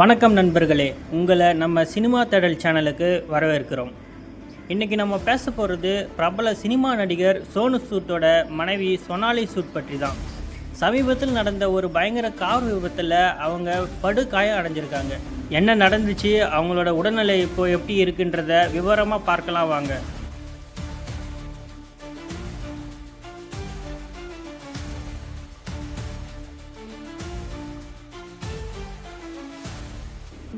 வணக்கம் நண்பர்களே. உங்களை நம்ம சினிமா தேடல் சேனலுக்கு வரவேற்கிறோம். இன்றைக்கி நம்ம பேச போகிறது பிரபல சினிமா நடிகர் சோனு சூட்டோட மனைவி சொனாலி சூட் பற்றி தான் சமீபத்தில் நடந்த ஒரு பயங்கர கார் விபத்தில் அவங்க படு காயம் அடைஞ்சிருக்காங்க. என்ன நடந்துச்சு? அவங்களோட உடல்நிலை இப்போ எப்படி இருக்குன்றத விவரமாக பார்க்கலாம் வாங்க.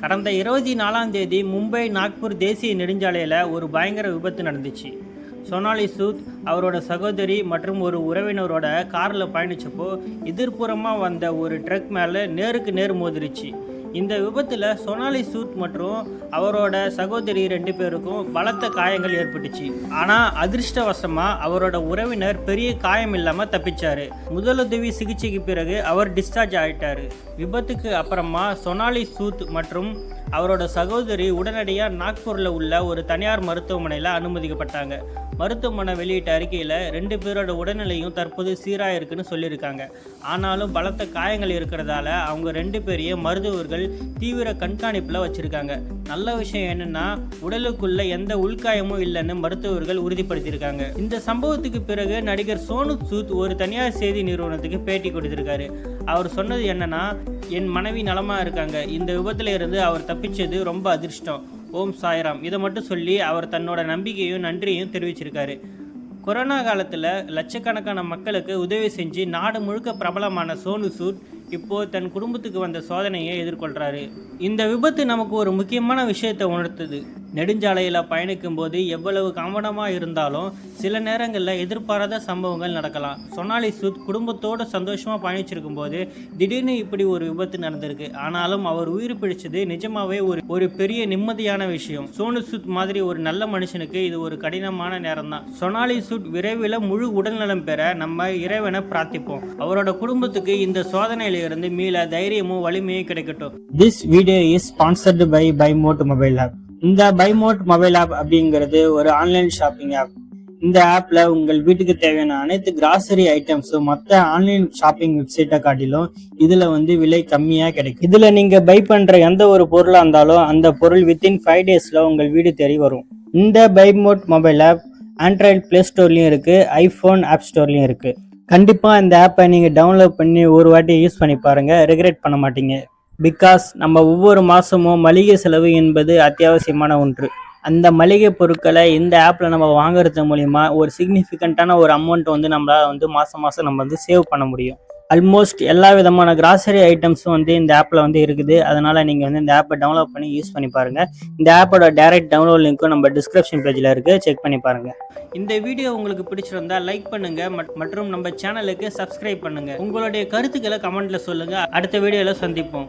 கடந்த இருபத்தி நாலாம் தேதி மும்பை நாக்பூர் தேசிய நெடுஞ்சாலையில் ஒரு பயங்கர விபத்து நடந்துச்சு. சோனாலி சூத் அவரோட சகோதரி மற்றும் ஒரு உறவினரோட காரில் பயணித்தப்போ எதிர்ப்புறமாக வந்த ஒரு ட்ரக் மேலே நேருக்கு நேர் மோதிருச்சு. இந்த விபத்தில் சோனாலி சூத் மற்றும் அவரோட சகோதரி ரெண்டு பேருக்கும் பலத்த காயங்கள் ஏற்பட்டுச்சு. ஆனால் அதிர்ஷ்டவசமாக அவரோட உறவினர் பெரிய காயம் இல்லாமல் தப்பிச்சார். முதலுதவி சிகிச்சைக்கு பிறகு அவர் டிஸ்சார்ஜ் ஆகிட்டார் விபத்துக்கு அப்புறமா சோனாலி சூத் மற்றும் அவரோட சகோதரி உடனடியாக நாக்பூரில் உள்ள ஒரு தனியார் மருத்துவமனையில் அனுமதிக்கப்பட்டாங்க. மருத்துவமனை வெளியிட்ட அறிக்கையில் ரெண்டு பேரோட உடல்நிலையும் தற்போது சீராக இருக்குன்னு சொல்லியிருக்காங்க. ஆனாலும் பலத்த காயங்கள் இருக்கிறதால அவங்க ரெண்டு பேரையும் மருத்துவர்கள் தீவிர கண்காணிப்பில் வச்சுருக்காங்க. நல்ல விஷயம் என்னன்னா உடலுக்குள்ள எந்த உள்காயமும் இல்லைன்னு மருத்துவர்கள் உறுதிப்படுத்தியிருக்காங்க. இந்த சம்பவத்துக்கு பிறகு நடிகர் சோனு சூத் ஒரு தனியார் செய்தி நிறுவனத்துக்கு பேட்டி கொடுத்திருக்காரு. அவர் சொன்னது என்னன்னா என் மனைவி நலமா இருக்காங்க. இந்த விபத்துல இருந்து அவர் தப்பிச்சது ரொம்ப அதிர்ஷ்டம். ஓம் சாய்ராம். இதை மட்டும் சொல்லி அவர் தன்னோட நம்பிக்கையும் நன்றியும் தெரிவிச்சிருக்காரு. கொரோனா காலத்தில் லட்சக்கணக்கான மக்களுக்கு உதவி செஞ்சு நாடு முழுக்க பிரபலமான சோனு சூட் இப்போ தன் குடும்பத்துக்கு வந்த சோதனையை எதிர்கொள்கிறாரு இந்த விபத்து நமக்கு ஒரு முக்கியமான விஷயத்தை உணர்த்துது. நெடுஞ்சாலையில் பயணிக்கும் போது எவ்வளவு கவனமாக இருந்தாலும் சில நேரங்களில் எதிர்பாராத சம்பவங்கள் நடக்கலாம். சொனாலி சுத் குடும்பத்தோடு சந்தோஷமாக பயணிச்சிருக்கும் போது திடீர்னு இப்படி ஒரு விபத்து நடந்திருக்கு. ஆனாலும் அவர் உயிர் பிடிச்சது நிஜமாவே ஒரு ஒரு பெரிய நிம்மதியான விஷயம். சோனு சூத் மாதிரி ஒரு நல்ல மனுஷனுக்கு இது ஒரு கடினமான நேரம் தான் சொனாலி சூட் விரைவில் முழு உடல்நலம் பெற நம்ம இறைவனை பிரார்த்திப்போம். அவரோட குடும்பத்துக்கு இந்த சோதனையில இருந்து மீள தைரியமும் வலிமையும் கிடைக்கட்டும். This video is sponsored by by பைமோட் mobile app இந்த பைமோட் மொபைல் ஆப் அப்படிங்கிறது ஒரு ஆன்லைன் ஷாப்பிங் ஆப் இந்த ஆப்ல உங்கள் வீட்டுக்கு தேவையான அனைத்து கிராசரி ஐட்டம்ஸும் மற்ற ஆன்லைன் ஷாப்பிங் வெப்சைட்டை காட்டிலும் இதுல வந்து விலை கம்மியா கிடைக்கும். இதுல நீங்க பை பண்ற எந்த ஒரு பொருளா இருந்தாலும் அந்த பொருள் வித்தின் ஃபைவ் டேஸ்ல உங்கள் வீடு தேடி வரும். இந்த பைமோட் மொபைல் ஆப் ஆண்ட்ராய்டு ப்ளே ஸ்டோர்லயும் இருக்கு ஐபோன் ஆப் ஸ்டோர்லயும் இருக்கு. கண்டிப்பா இந்த ஆப்பை நீங்க டவுன்லோட் பண்ணி ஒரு வாட்டி யூஸ் பண்ணி பாருங்க ரெகுலேட் பண்ண மாட்டீங்க. பிகாஸ் நம்ம ஒவ்வொரு மாதமும் மளிகை செலவு என்பது அத்தியாவசியமான ஒன்று. அந்த மளிகை பொருட்களை இந்த ஆப்பில் நம்ம வாங்குறது மூலிமா ஒரு சிக்னிஃபிகண்ட்டான ஒரு அமௌண்ட் வந்து நம்மளால் வந்து மாதம் மாதம் நம்ம வந்து சேவ் பண்ண முடியும். ஆல்மோஸ்ட் எல்லா விதமான கிராசரி ஐட்டம்ஸும் வந்து இந்த ஆப்பில் வந்து இருக்குது. அதனால் நீங்கள் வந்து இந்த ஆப்பை டவுன்லோட் பண்ணி யூஸ் பண்ணி பாருங்கள் இந்த ஆப்போட டைரக்ட் டவுன்லோட் லிங்க்கும் நம்ம டிஸ்கிரிப்ஷன் பேஜில் இருக்குது செக் பண்ணி பாருங்கள் இந்த வீடியோ உங்களுக்கு பிடிச்சிருந்தா லைக் பண்ணுங்கள் மட்- மற்றும் நம்ம சேனலுக்கு சப்ஸ்கிரைப் பண்ணுங்கள் உங்களுடைய கருத்துக்களை கமெண்ட்டில் சொல்லுங்கள் அடுத்த வீடியோவில் சந்திப்போம்.